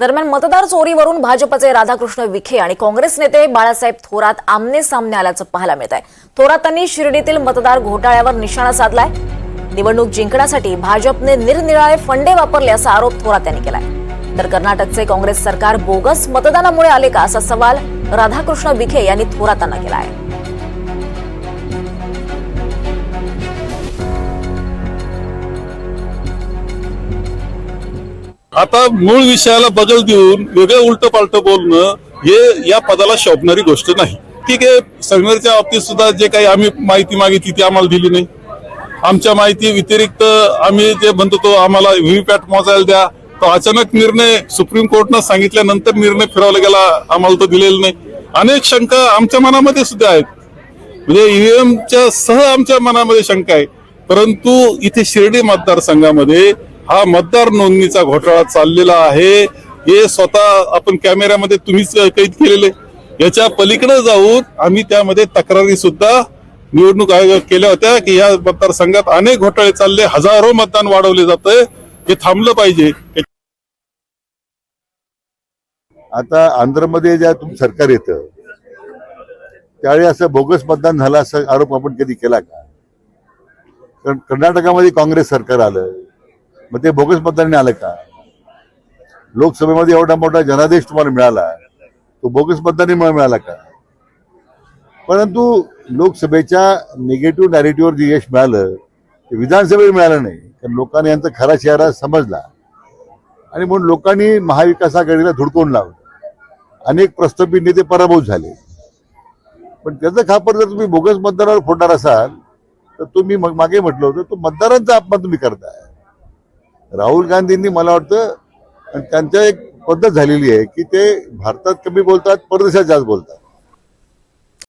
दरम्यान मतदार चोरीवरून भाजपचे राधाकृष्ण विखे आणि काँग्रेस नेते बाळासाहेब थोरात आमने सामने आल्याचं पाहायला मिळत आहे थोरातांनी शिर्डीतील मतदार घोटाळ्यावर निशाणा साधलाय. निवडणूक जिंकण्यासाठी भाजपने निरनिराळे फंडे वापरले असा आरोप थोरात यांनी केलाय. तर कर्नाटकचे काँग्रेस सरकार बोगस मतदानामुळे आले का असा सवाल राधाकृष्ण विखे यांनी थोरातांना केला आहे आता मूळ विषयाला बदल देऊन वेगळं उलट पालट बोलणं हे या पदाला शोभणारी गोष्ट नाही. ठीक आहे संघर्षच्या बाबतीत सुद्धा जे काही आम्ही माहिती मागितली ती आम्हाला दिली नाही. आमच्या माहिती व्यतिरिक्त आम्ही जे म्हणतो तो आम्हाला व्हीव्हीपॅट मोजायला द्या. तो अचानक निर्णय सुप्रीम कोर्टनं सांगितल्यानंतर निर्णय फिरवला गेला आम्हाला तो दिलेला नाही. अनेक शंका आमच्या मनामध्ये सुद्धा आहेत. म्हणजे ईव्हीएमच्या सह आमच्या मनामध्ये शंका आहे. परंतु इथे शिर्डी मतदारसंघामध्ये हा मतदार नोंदणीचा घोटाळा चाललेला आहे. हे स्वतः आपण कॅमेऱ्यामध्ये तुम्हीच कैद केलेले. याच्या पलीकडे जाऊन आम्ही त्यामध्ये तक्रारी सुद्धा निवडणूक आयोग केल्या होत्या की या मतदारसंघात अनेक घोटाळे चालले. हजारो मतदान वाढवले जाते हे थांबलं पाहिजे. आता आंध्रमध्ये ज्या तुम सरकार येतं त्यावेळी असं बोगस मतदान झालं असं आरोप आपण कधी केला का? कारण कर्नाटकामध्ये काँग्रेस सरकार आलं. मग ते बोगस मतदानाने आलं का? लोकसभेमध्ये एवढा मोठा जनादेश तुम्हाला मिळाला. तो बोगस मतदानामुळे मिळाला का? परंतु लोकसभेच्या निगेटिव्ह नॅरेटिव्हवर जे यश मिळालं ते विधानसभेत मिळालं नाही कारण लोकांनी यांचा खरा चेहरा समजला. आणि म्हणून लोकांनी महाविकास आघाडीला धुडकून लावलं. अनेक प्रस्थापित नेते पराभूत झाले. पण त्याचं खापर जर तुम्ही बोगस मतदारावर फोडणार असाल तर तुम्ही मग मागे म्हटलं होतं तो मतदारांचा अपमान तुम्ही करताय. राहुल गांधींनी मला वाटतं त्यांच्या एक पद्धत झालेली आहे की ते भारतात कमी बोलतात परदेशात जास्त बोलतात.